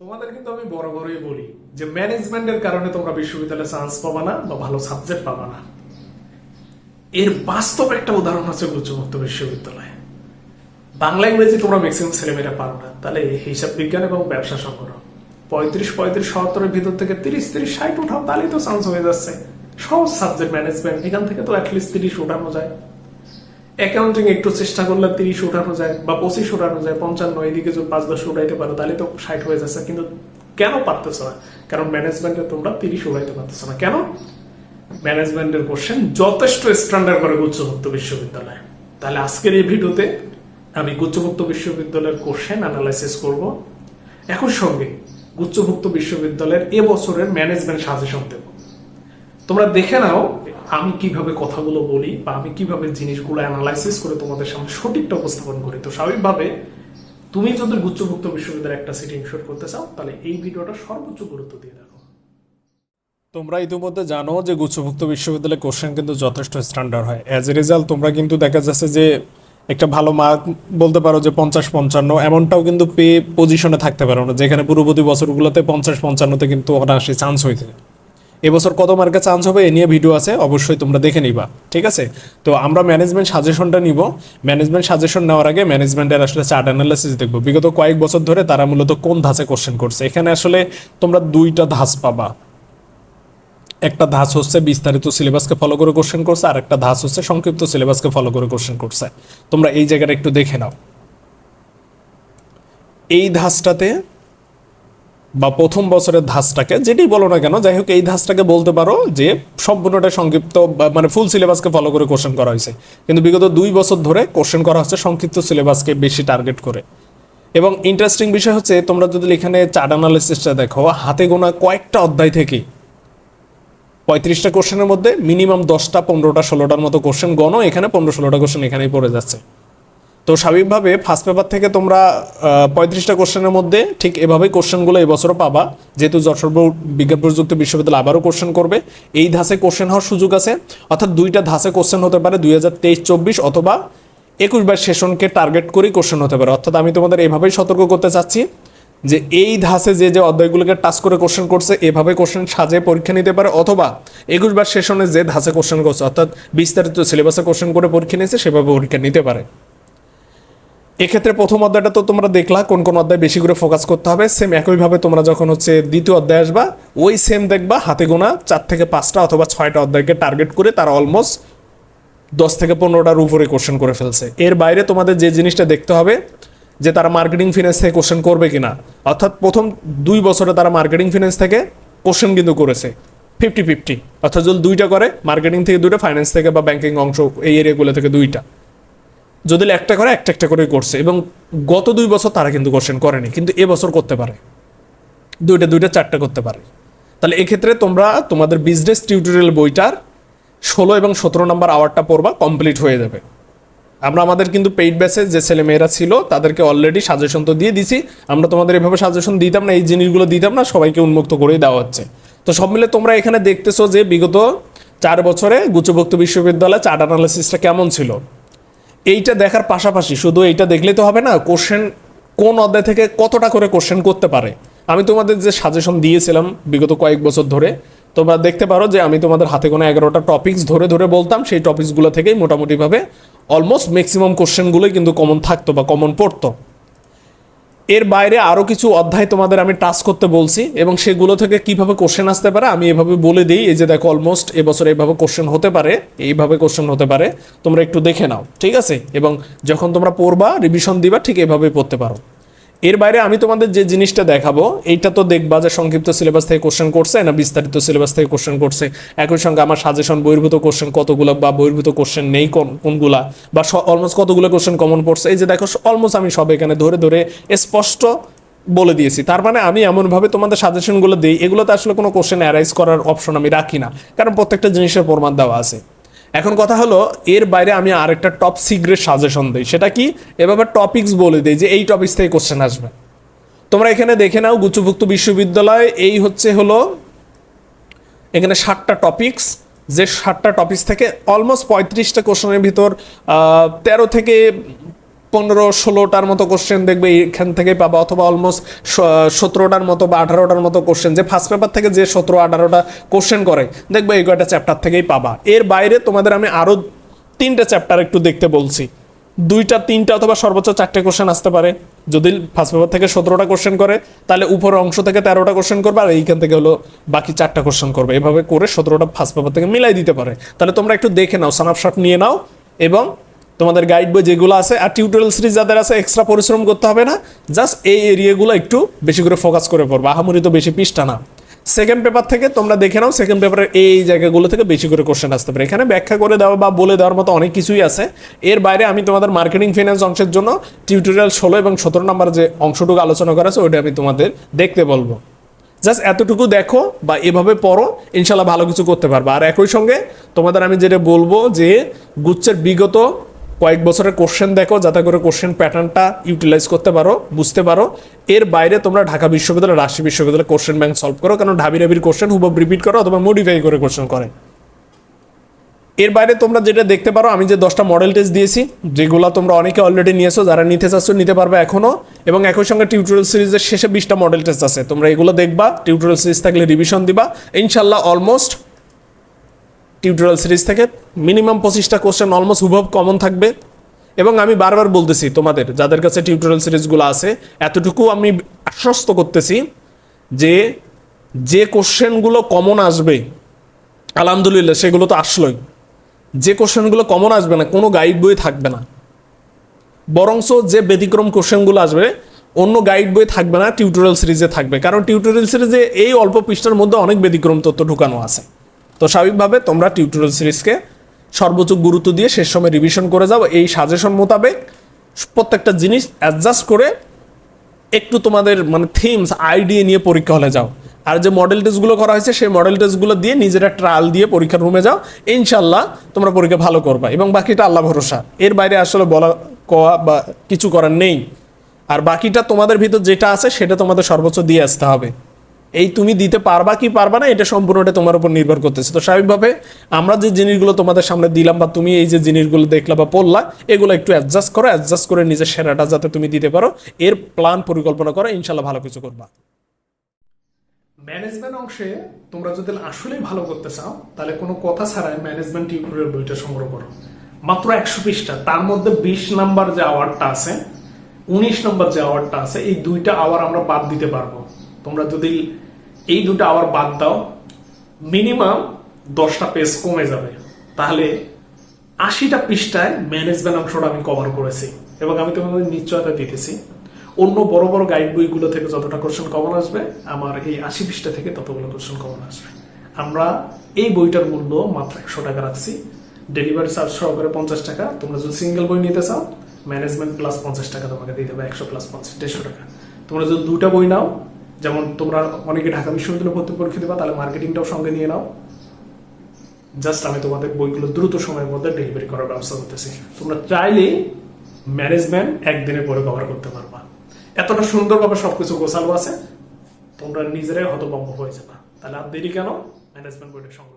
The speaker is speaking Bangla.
তোমাদের কিন্তু আমি বড় বড়ই বলি যে ম্যানেজমেন্টের কারণে তোমরা বিশ্ববিদ্যালয়ে চান্স পাবা না বা ভালো সাবজেক্ট পাবা না। এর বাস্তব একটা উদাহরণ হচ্ছে গুচ্ছমুক্ত বিশ্ববিদ্যালয়। বাংলা, ইংরেজি তোমরা ম্যাক্সিমাম ছেলেমেয়েরা পারো না। তাহলে হিসাব বিজ্ঞান এবং ব্যবসা সংগ্রহ পঁয়ত্রিশ পঁয়ত্রিশ, সত্তরের ভিতর থেকে তিরিশ তিরিশ, ষাট উঠাও, তাহলেই তো চান্স হয়ে যাচ্ছে। সব সাবজেক্ট ম্যানেজমেন্ট এখান থেকে তো অ্যাটলিস্ট তিরিশ উঠানো যায়। অ্যাকাউন্টিং একটু চেষ্টা করলে তিরিশ উঠানো যায় বা পঁচিশ উঠানো যায়, পঞ্চান্ন, এদিকে যদি পাঁচ, দশ উঠাইতে পারো, তাহলে তো ষাট হয়ে যাচ্ছে। কিন্তু কেন পারতেছো না? কারণ ম্যানেজমেন্টে তোমরা তিরিশ উঠাইতে পারতেছো না। কেন? ম্যানেজমেন্টের কোশ্চেন যথেষ্ট স্ট্যান্ডার্ড করে গুচ্ছভুক্ত বিশ্ববিদ্যালয়। তাহলে আজকের এই ভিডিওতে আমি গুচ্ছভুক্ত বিশ্ববিদ্যালয়ের কোশ্চেন অ্যানালাইসিস করব। একই সঙ্গে গুচ্ছভুক্ত বিশ্ববিদ্যালয়ের এবছরের ম্যানেজমেন্ট সাজেশন দেব। তোমরা দেখে নাও আমি কীভাবে কথাগুলো বলি বা আমি কীভাবে জিনিসগুলো অ্যানালাইসিস করে তোমাদের সামনে সঠিকটা উপস্থাপন করি? তো স্বাভাবিকভাবে তুমি যদি গুচ্ছভুক্ত বিশ্ববিদ্যালয়ে একটা সিটি ইনশোর করতে চাও, তাহলে এই ভিডিওটা সর্বোচ্চ গুরুত্ব দিয়ে দেখো। তোমরা ইতিমধ্যে জানো যে গুচ্ছভুক্ত বিশ্ববিদ্যালয়ে কোশ্চেন কিন্তু যথেষ্ট স্ট্যান্ডার্ড হয়। অ্যাজ এ রেজাল্ট তোমরা কিন্তু দেখা যাচ্ছে যে একটা ভালো মার্ক বলতে পারো যে পঞ্চাশ পঞ্চান্ন, এমনটাও কিন্তু পে পজিশনে থাকতে পারো না, যেখানে পূর্ববর্তী বছরগুলোতে পঞ্চাশ পঞ্চান্নতে কিন্তু অনায়াসে চান্স হয়েছে এবছর কত মার্কে চান্স হবে এ নিয়ে ভিডিও আছে, অবশ্যই তোমরা দেখে নিবা, ঠিক আছে? তো আমরা ম্যানেজমেন্ট সাজেশনটা নিব। ম্যানেজমেন্ট সাজেশন নেওয়ার আগে ম্যানেজমেন্টের আসলে চার্ট অ্যানালাইসিস দেখব। বিগত কয়েক বছর ধরে তারা মূলত কোন ধাঁচে কোশ্চেন করছে? এখানে আসলে তোমরা দুইটা ধাঁচ পাবা। একটা ধাঁচ হচ্ছে বিস্তারিত সিলেবাসকে ফলো করে কোশ্চেন করছে, আর একটা ধাঁচ হচ্ছে সংক্ষিপ্ত সিলেবাসকে ফলো করে কোশ্চেন করছে। তোমরা এই জায়গাটা একটু দেখে নাও। এই ধাঁচটাতে বা প্রথম বছরের ধাঁচটাকে যেটি বলো না কেন, যাই হোক এই ধাঁচটাকে বলতে পারো যে সম্পূর্ণটা সংক্ষিপ্ত মানে ফুল সিলেবাসকে ফলো করে কোশ্চেন করা হয়েছে। কিন্তু বিগত দুই বছর ধরে কোশ্চেন করা হচ্ছে সংক্ষিপ্ত সিলেবাসকে বেশি টার্গেট করে। এবং ইন্টারেস্টিং বিষয় হচ্ছে, তোমরা যদি এখানে চার্ট অ্যানালিসিসটা দেখো, হাতে গোনা কয়েকটা অধ্যায় থেকে পঁয়ত্রিশটা কোশ্চেনের মধ্যে মিনিমাম দশটা, পনেরোটা, ষোলোটার মতো কোশ্চেন গণ এখানে পনেরো, ষোলোটা কোশ্চেন এখানেই পড়ে যাচ্ছে। তো স্বাভাবিকভাবে ফার্স্ট পেপার থেকে তোমরা পঁয়ত্রিশটা কোশ্চেনের মধ্যে ঠিক এভাবেই কোশ্চেনগুলো এবছরও পাবা। যেহেতু যশোর বোর্ড বিজ্ঞান প্রযুক্তি বিশ্ববিদ্যালয় আবারও কোশ্চেন করবে। এই ধাঁচে কোশ্চেন হওয়ার সুযোগ আছে। অর্থাৎ দুইটা ধাঁচে কোশ্চেন হতে পারে দুই হাজার তেইশ চব্বিশ অথবা একুশ বার সেশনকে টার্গেট করেই কোশ্চেন হতে পারে। অর্থাৎ আমি তোমাদের এভাবেই সতর্ক করতে চাচ্ছি যে এই ধাঁচে যে যে অধ্যায়গুলোকে টাচ করে কোশ্চেন করছে, এভাবে কোশ্চেন সাজে পরীক্ষা নিতে পারে অথবা একুশ বার সেশনে যে ধাঁচে কোশ্চেন করছে, অর্থাৎ বিস্তারিত সিলেবাসে কোশ্চেন করে পরীক্ষা নিয়েছে, সেভাবে পরীক্ষা নিতে পারে। এক্ষেত্রে প্রথম অধ্যায়টা তো তোমরা দেখলা, কোন কোন অধ্যায় বেশি করে ফোকাস করতে হবে। সেম একইভাবে তোমরা যখন হচ্ছে দ্বিতীয় অধ্যায় আসবা, ওই সেম দেখবা, হাতে গোনা চার থেকে পাঁচটা অথবা ছয়টা অধ্যায়কে টার্গেট করে তারা অলমোস্ট দশ থেকে পনেরোটার উপরে কোশ্চেন করে ফেলছে। এর বাইরে তোমাদের যে জিনিসটা দেখতে হবে, যে তারা মার্কেটিং ফিনান্স থেকে কোশ্চেন করবে কিনা। অর্থাৎ প্রথম দুই বছরে তারা মার্কেটিং ফিনান্স থেকে কোশ্চেন কিন্তু করেছে। ফিফটি ফিফটি অর্থাৎ যদি দুইটা করে মার্কেটিং থেকে দুইটা ফাইন্যান্স থেকে বা ব্যাংকিং অংশ, এই এরিয়াগুলো থেকে দুইটা। যদি একটা করে, একটা একটা করে করছে। এবং গত দুই বছর তারা কিন্তু কোশ্চেন করেনি, কিন্তু এবছর করতে পারে। দুইটা দুইটা, চারটা করতে পারে। তাহলে এক্ষেত্রে তোমরা তোমাদের বিজনেস টিউটোরিয়াল বইটার ষোলো এবং সতেরো নম্বর আওয়ারটা পড়বা কমপ্লিট হয়ে যাবে। আমরা আমাদের কিন্তু পেইড ব্যাচে যে ছেলে মেয়েরা ছিল, তাদেরকে অলরেডি সাজেশন তো দিয়ে দিছি। আমরা তোমাদের এভাবে সাজেশন দিতাম না, এই জিনিসগুলো দিতাম না, সবাইকে উন্মুক্ত করেই দেওয়া হচ্ছে। তো সব মিলে তোমরা এখানে দেখতেছো যে বিগত চার বছরে গুচ্ছভুক্ত বিশ্ববিদ্যালয়ে চার্ট অ্যানালিসিসটা কেমন ছিল। এইটা দেখার পাশাপাশি শুধু এইটা দেখলে তো হবে না কোশ্চেন কোন অধ্যায় থেকে কতটা করে কোশ্চেন করতে পারে? আমি তোমাদের যে সাজেশন দিয়েছিলাম বিগত কয়েক বছর ধরে, তোমরা দেখতে পারো যে আমি তোমাদের হাতে কোনো এগারোটা টপিকস ধরে ধরে বলতাম, সেই টপিকসগুলো থেকেই মোটামুটিভাবে অলমোস্ট ম্যাক্সিমাম কোশ্চেনগুলোই কিন্তু কমন থাকতো বা কমন পড়তো। এর বাইরে আরও কিছু অধ্যায় তোমাদের আমি টাচ করতে বলছি এবং সেগুলো থেকে কীভাবে কোশ্চেন আসতে পারে, আমি এভাবে বলে দিই। এই যে দেখো অলমোস্ট এবছর এইভাবে কোশ্চেন হতে পারে, এইভাবে কোশ্চেন হতে পারে। তোমরা একটু দেখে নাও, ঠিক আছে? এবং যখন তোমরা পড়বা রিভিশন দিবা, ঠিক এভাবে পড়তে পারো। এর বাইরে আমি তোমাদের যে জিনিসটা দেখাবো, এইটা তো দেখবা যে সংক্ষিপ্ত সিলেবাস থেকে কোশ্চেন করছে না বিস্তারিত সিলেবাস থেকে কোশ্চেন করছে। একই সঙ্গে আমার সাজেশন বহির্ভূত কোশ্চেন কতগুলো বা বহির্ভূত কোশ্চেন নেই কোন, কোনগুলা? বা অলমোস্ট কতগুলো কোশ্চেন কমন পড়ছে? এই যে দেখো অলমোস্ট আমি সব এখানে ধরে ধরে স্পষ্ট বলে দিয়েছি। তার মানে আমি এমনভাবে তোমাদের সাজেশনগুলো দিই, এগুলোতে আসলে কোনো কোশ্চেন অ্যারাইজ করার অপশন আমি রাখি না। কারণ প্রত্যেকটা জিনিসের প্রমাণ দেওয়া আছে। এখন কথা হলো, এর বাইরে আমি আরেকটা টপ সিগ্রেট সাজেশন দিই। সেটা কি? এভাবে টপিক্স বলে দিই যে এই টপিক্স থেকে কোশ্চেন আসবে। তোমরা এখানে দেখে নাও, গুচ্ছভুক্ত বিশ্ববিদ্যালয়, এই হচ্ছে হলো এখানে ষাটটা টপিক্স যে ষাটটা টপিক্স থেকে অলমোস্ট পঁয়ত্রিশটা কোশ্চেনের ভিতর তেরো থেকে পনেরো ষোলোটার মতো কোশ্চেন দেখবে এখান থেকে পাবা, অথবা অলমোস্ট সতেরোটার মতো বা আঠারোটার মতো কোশ্চেন যে ফার্স্ট পেপার থেকে যে সতেরো, আঠারোটা কোশ্চেন করে, দেখবে এই কয়টা চ্যাপ্টার থেকেই পাবা। এর বাইরে তোমাদের আমি আরও তিনটে চ্যাপ্টার একটু দেখতে বলছি। দুইটা, তিনটা অথবা সর্বোচ্চ চারটে কোশ্চেন আসতে পারে। যদি ফার্স্ট পেপার থেকে সতেরোটা কোশ্চেন করে, তাহলে উপরের অংশ থেকে তেরোটা কোশ্চেন করবে, আর এইখান থেকে হলো বাকি চারটা কোশ্চেন করবে। এভাবে করে সতেরোটা ফার্স্ট পেপার থেকে মিলাই দিতে পারে। তাহলে তোমরা একটু দেখে নাও সানাপশট নিয়ে নাও, এবং তোমাদের গাইড বই যেগুলো আছে আর টিউটোরিয়াল সিরিজ যাদের আছে এক্সট্রা পরিশ্রম করতে হবে না। জাস্ট এই এরিয়াগুলো একটু বেশি করে ফোকাস করে পড়বে। আহামরি তো বেশি পৃষ্ঠা না। সেকেন্ড পেপার থেকে তোমরা দেখে নাও সেকেন্ড পেপারের এই জায়গাগুলো থেকে বেশি করে কোশ্চেন আসতে পারে। এখানে ব্যাখ্যা করে দেওয়া বা বলে দেওয়ার মতো অনেক কিছুই আছে। এর বাইরে আমি তোমাদের মার্কেটিং ফিনান্স অংশের জন্য টিউটোরিয়াল ষোলো এবং সতেরো নাম্বার যে অংশটুকু আলোচনা করা আছে, ওইটা আমি তোমাদের দেখতে বলব। জাস্ট এতটুকু দেখো বা এভাবে পড়ো ইনশাল্লাহ ভালো কিছু করতে পারবে। আর একই সঙ্গে তোমাদের আমি যেটা বলব যে, গুচ্ছের বিগত কয়েক বছরের কোশ্চেন দেখো, যাতে করে কোশ্চেন প্যাটার্নটা ইউটিলাইজ করতে পারো, বুঝতে পারো। এর বাইরে তোমরা ঢাকা বিশ্ববিদ্যালয়, রাজশাহী বিশ্ববিদ্যালয় কোশ্চেন ব্যাংক সলভ করো, কারণ ঢাবি ঢাবির কোশ্চেন হুবব রিপিট করো অথবা মডিফাই করে কোশ্চেন করে। এর বাইরে তোমরা যেটা দেখতে পারো, আমি যে দশটা মডেল টেস্ট দিয়েছি, যেগুলো তোমরা অনেকে অলরেডি নিয়েছো, যারা নিতে চাচ্ছ, নিতে পারবে এখনও এবং একই সঙ্গে টিউটোরিয়াল সিরিজের শেষে বিশটা মডেল টেস্ট আছে। তোমরা এগুলো দেখবা টিউটোরিয়াল সিরিজ থাকলে রিভিশন দিবা। ইনশাল্লাহ অলমোস্ট টিউটোরিয়াল সিরিজ থেকে মিনিমাম পঁচিশটা কোশ্চেন অলমোস্ট হুবহু কমন থাকবে। এবং আমি বারবার বলতেছি তোমাদের, যাদের কাছে টিউটোরিয়াল সিরিজগুলো আছে, এতটুকু আমি আশ্বস্ত করতেছি যে যে কোশ্চেনগুলো কমন আসবে, আলহামদুলিল্লাহ সেগুলো তো আসলোই। যে কোশ্চেনগুলো কমন আসবে না, কোনো গাইড বই থাকবে না। বরংস যে ব্যতিক্রম কোশ্চেনগুলো আসবে, অন্য গাইড বই থাকবে না টিউটোরিয়াল সিরিজে থাকবে। কারণ টিউটোরিয়াল সিরিজে এই অল্প পৃষ্ঠার মধ্যে অনেক ব্যতিক্রম তথ্য ঢুকানো আছে। তো স্বাভাবিকভাবে তোমরা টিউটোরিয়াল সিরিজকে সর্বোচ্চ গুরুত্ব দিয়ে শেষ সময় রিভিশন করে যাও। এই সাজেশন মোতাবেক প্রত্যেকটা জিনিস অ্যাডজাস্ট করে একটু তোমাদের মানে থিমস আইডিয়া নিয়ে পরীক্ষা হলে যাও। আর যে মডেল টেস্টগুলো করা হয়েছে, সেই মডেল টেস্টগুলো দিয়ে নিজেরা ট্রায়াল দিয়ে পরীক্ষার রুমে যাও। ইনশাল্লাহ তোমরা পরীক্ষা ভালো করবা এবং বাকিটা আল্লাহ ভরসা। এর বাইরে আসলে বলা কওয়া বা কিছু করার নেই। আর বাকিটা তোমাদের ভিতর যেটা আছে, সেটা তোমাদের সর্বোচ্চ দিয়ে আসতে হবে। এই তুমি দিতে পারবা কি পারবা না, এটা সম্পূর্ণটা তোমার উপর নির্ভর করতেছে। তো স্বাভাবিকভাবে আমরা যে জিনিসগুলো তোমাদের সামনে দিলাম বা তুমি এই যে জিনিসগুলো দেখলা বা পড়লা, এগুলো একটু অ্যাডজাস্ট করো অ্যাডজাস্ট করে নিজের সেরাটা যাতে তুমি দিতে পারো। এর প্ল্যান পরিকল্পনা করো ইনশাল্লাহ ভালো কিছু করবা। ম্যানেজমেন্ট অংশে তোমরা যদি আসলেই ভালো করতে চাও, তাহলে কোনো কথা ছাড়াই ম্যানেজমেন্ট টিউটোরিয়াল বইটা সংগ্রহ করো। মাত্র একশো পৃষ্ঠা, তার মধ্যে বিশ নাম্বার যে আওয়ারটা আছে, উনিশ নম্বর যে আওয়ারটা আছে, এই দুইটা আওয়ার আমরা বাদ দিতে পারব। তোমরা যদি এই দুটো আবার বাদ দাও। মিনিমাম দশটা পেজ কমে যাবে। তাহলে আশিটা পৃষ্ঠায় ম্যানেজমেন্ট অংশটা আমি কভার করেছি এবং আমি তোমাদের নিশ্চয়তা দিতেছি। অন্য বড় বড় গাইড বইগুলো থেকে যতটা কোশ্চেন কমন আসবে, আমার এই আশি পৃষ্ঠা থেকে ততগুলো কোশ্চেন কমন আসবে। আমরা এই বইটার মূল্য মাত্র একশো টাকা রাখছি। ডেলিভারি চার্জ সহকারে পঞ্চাশ টাকা। তোমরা যদি সিঙ্গেল বই নিতে চাও ম্যানেজমেন্ট প্লাস পঞ্চাশ টাকা তোমাকে দিতে হবে, একশো প্লাস পঞ্চাশ, দেড়শো টাকা। তোমরা যদি দুটা বই নাও যেমন তোমরা অনেকে ঢাকা বিশ্ববিদ্যালয়ে ভর্তি পরীক্ষা দেবা, তাহলে মার্কেটিংটাও সঙ্গে নিয়ে নাও। জাস্ট আমি তোমাদের বইগুলো দ্রুত সময়ের মধ্যে ডেলিভারি করার ব্যবস্থা করতেছি। তোমরা চাইলে ম্যানেজমেন্ট একদিনের পরে কভার করতে পারবা। এতটা সুন্দরভাবে সবকিছু গোছালো আছে, তোমরা নিজেরাই হতভম্ব হয়ে যাবা। তাহলে আর দেরি কেন? ম্যানেজমেন্ট বইটা সংগ্রহ